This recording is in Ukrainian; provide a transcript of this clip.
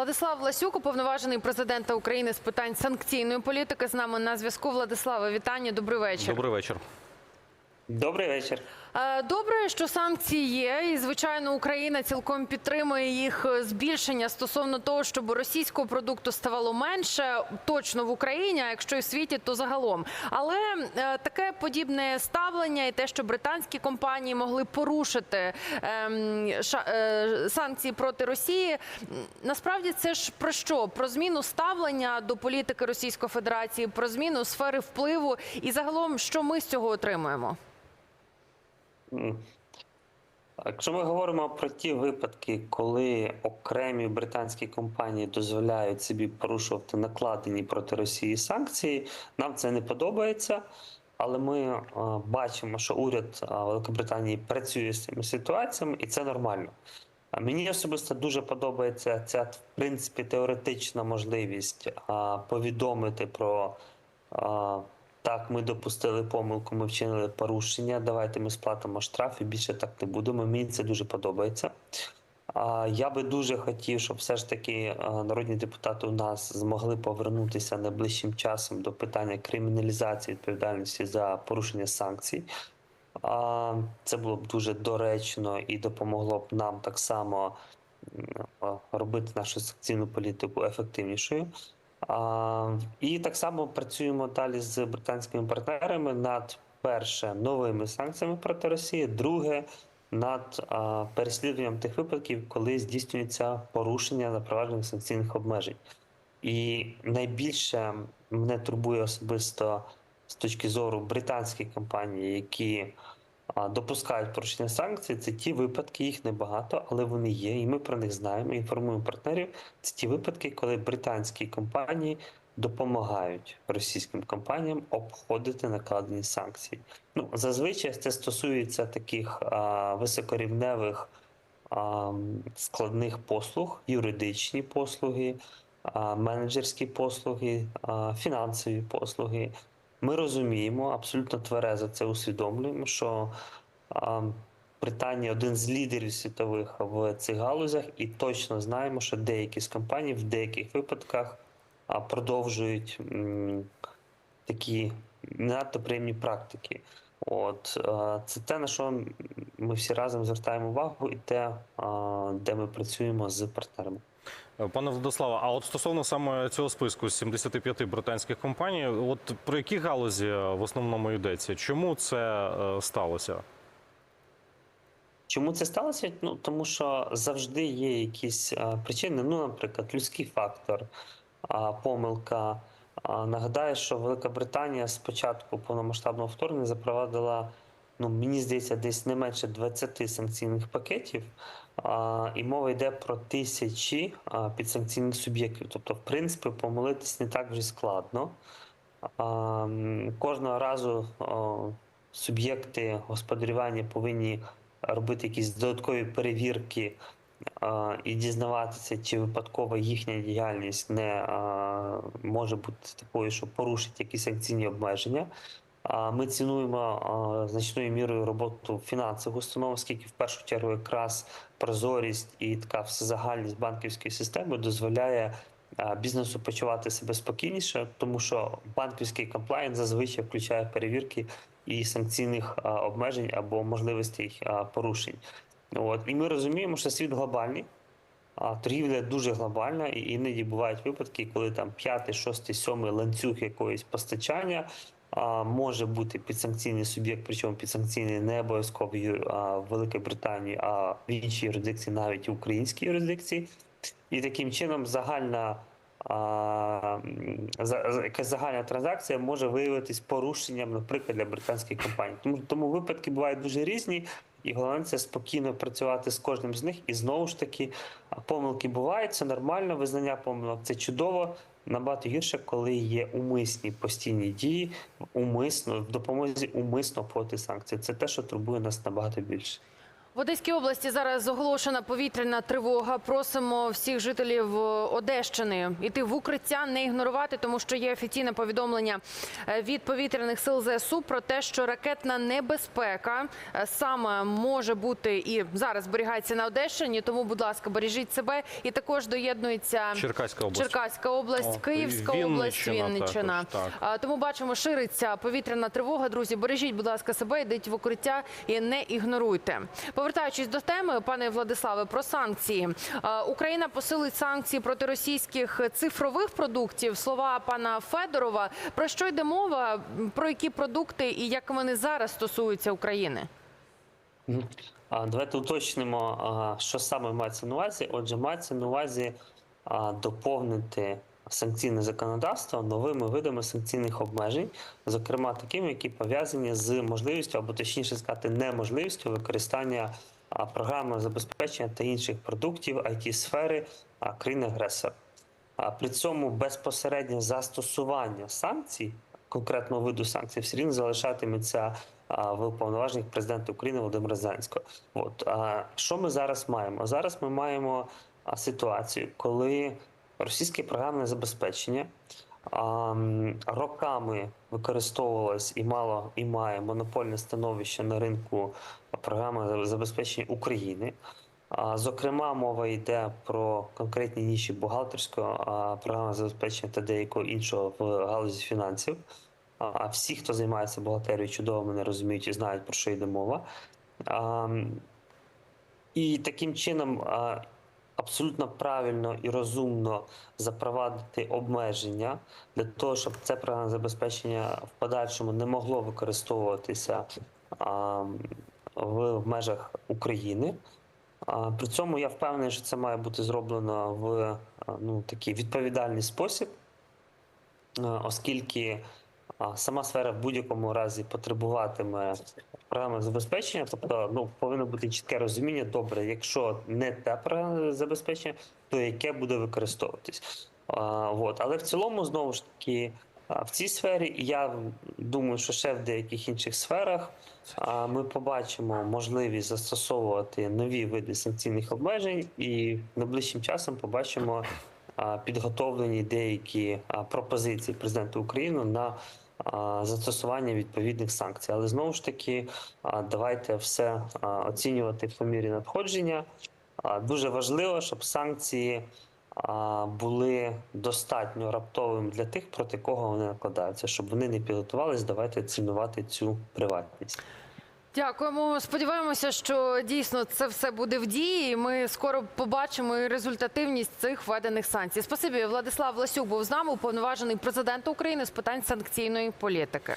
Владислав Ласюк, уповноважений президента України з питань санкційної політики. З нами на зв'язку. Владиславе, вітання. Добрий вечір. Добрий вечір. Добрий вечір. Е, Добре, що санкції є, і звичайно, Україна цілком підтримує їх е, збільшення стосовно того, щоб російського продукту ставало менше, точно в Україні, а якщо і в світі, то загалом. Але е, таке подібне ставлення і те, що британські компанії могли порушити ем, санкції проти Росії, насправді це ж про що? Про зміну ставлення до політики Російської Федерації, про зміну сфери впливу, і загалом, що ми з цього отримуємо? Якщо ми говоримо про ті випадки, коли окремі британські компанії дозволяють собі порушувати накладені проти Росії санкції, нам це не подобається. Але ми е, бачимо, що уряд е, Великобританії працює з цими ситуаціями, і це нормально. Мені особисто дуже подобається ця в принципі теоретична можливість е, повідомити про так, ми допустили помилку, ми вчинили порушення. Давайте ми сплатимо штраф і більше так не будемо. Мені це дуже подобається. А, Я би дуже хотів, щоб все ж таки е, народні депутати у нас змогли повернутися найближчим часом до питання криміналізації відповідальності за порушення санкцій. Це було б дуже доречно і допомогло б нам так само е, робити нашу санкційну політику ефективнішою. І так само працюємо далі з британськими партнерами над перше новими санкціями проти Росії, друге над переслідуванням тих випадків, коли здійснюється порушення запроваджених санкційних обмежень. І найбільше мене турбує особисто з точки зору британських компаній, які допускають порушення санкцій, це ті випадки, їх небагато, але вони є, і ми про них знаємо, інформуємо партнерів. Це ті випадки, коли британські компанії допомагають російським компаніям обходити накладені санкції. Ну зазвичай це стосується таких а, високорівневих а, складних послуг, юридичні послуги, менеджерські послуги, фінансові послуги. Ми розуміємо, абсолютно тверезо це усвідомлюємо, що а, Британія один з лідерів світових в цих галузях, і точно знаємо, що деякі з компаній в деяких випадках а, продовжують м, такі не надто приємні практики. От е, це те, на що ми всі разом звертаємо увагу, і те, а, де ми працюємо з партнерами. Пане Владиславе, а от стосовно саме цього списку з 75 британських компаній, от про які галузі е, в основному йдеться? Чому це е, сталося? Чому це сталося? Ну тому що завжди є якісь а, причини. Ну, наприклад, людський фактор, помилка. Нагадаю, що Велика Британія з початку повномасштабного вторгнення запровадила, ну мені здається, десь не менше 20 санкційних пакетів, а, і мова йде про тисячі а, підсанкційних суб'єктів. Тобто, в принципі, помилитись не так вже складно. А, кожного разу о, суб'єкти господарювання повинні робити якісь додаткові перевірки а, і дізнаватися, чи випадково їхня діяльність не а, може бути такою, що порушить якісь санкційні обмеження. Ми цінуємо значною мірою роботу фінансових установ, оскільки в першу чергу якраз прозорість і така всезагальність банківської системи дозволяє бізнесу почувати себе спокійніше, тому що банківський комплаєнс зазвичай включає перевірки і санкційних обмежень або можливостей порушень. От і ми розуміємо, що світ глобальний. Торгівля дуже глобальна, і іноді бувають випадки, коли там п'ятий, шостий, сьомий ланцюг якоїсь постачання може бути підсанкційний суб'єкт, причому підсанкційний не обов'язково в Великій Британії, а в іншій юрисдикції, навіть в українській юрисдикції. І таким чином загальна якась загальна транзакція може виявитись порушенням, наприклад, для британських компаній. Тому тому випадки бувають дуже різні, і головне спокійно працювати з кожним з них. І знову ж таки, помилки бувають, це нормально. Визнання помилок це чудово. Набагато гірше, коли є умисні постійні дії, умисно в допомозі умисно проти санкцій. Це те, що турбує нас набагато більше. В Одеській області зараз оголошена повітряна тривога. Просимо всіх жителів е, Одещини йти в укриття, не ігнорувати, тому що є офіційне повідомлення е, від повітряних сил ЗСУ про те, що ракетна небезпека е, саме може бути і зараз зберігається на Одещині. Тому, будь ласка, бережіть себе. І також доєднується Черкаська область. Черкаська область, О, Київська і область, Вінниччина Вінниччина. також, так. Тому бачимо, шириться повітряна тривога. Друзі, бережіть, будь ласка, себе, йдіть в укриття і не ігноруйте. Повертаючись до теми, пане Владиславе, про санкції. Україна посилить санкції проти російських цифрових продуктів. Слова пана Федорова. Про що йде мова? Про які продукти і як вони зараз стосуються України? Давайте уточнимо, що саме мається на увазі. Отже, мається на увазі доповнити санкційне законодавство новими видами санкційних обмежень, зокрема такими, які пов'язані з можливістю, або точніше сказати, неможливістю використання програмного забезпечення та інших продуктів it сфери країни-агресора. А при цьому безпосереднє застосування санкцій, конкретного виду санкцій, все рівно залишатиметься в уповноважених президента України Володимира Зеленського. От що ми зараз маємо? Зараз ми маємо ситуацію, коли російське програмне забезпечення а, роками використовувалось і мало і має монопольне становище на ринку програми забезпечення України. А, Зокрема, мова йде про конкретні ніші бухгалтерського а, програмного забезпечення та деякого іншого в галузі фінансів. А всі, хто займається бухгалтерією, чудово мене розуміють і знають, про що йде мова. А, І таким чином а, абсолютно правильно і розумно запровадити обмеження для того, щоб це програмне забезпечення в подальшому не могло використовуватися а, в межах України. А, При цьому я впевнений, що це має бути зроблено в ну, такий відповідальний спосіб, оскільки сама сфера в будь-якому разі потребуватиме програми забезпечення, тобто ну, повинно бути чітке розуміння, добре, якщо не те програмне забезпечення, то яке буде використовуватись. А. Але в цілому, знову ж таки, в цій сфері, і я думаю, що ще в деяких інших сферах а, ми побачимо можливість застосовувати нові види санкційних обмежень, і найближчим часом побачимо а, підготовлені деякі а, пропозиції президента України на застосування відповідних санкцій. Але знову ж таки, давайте все оцінювати по мірі надходження. Дуже важливо, щоб санкції були достатньо раптовими для тих, проти кого вони накладаються, щоб вони не підготувались. Давайте цінувати цю приватність. Дякуємо. Сподіваємося, що дійсно це все буде в дії. Ми скоро побачимо результативність цих введених санкцій. Спасибі, Владислав Ласюк був з нами, уповноважений президент України з питань санкційної політики.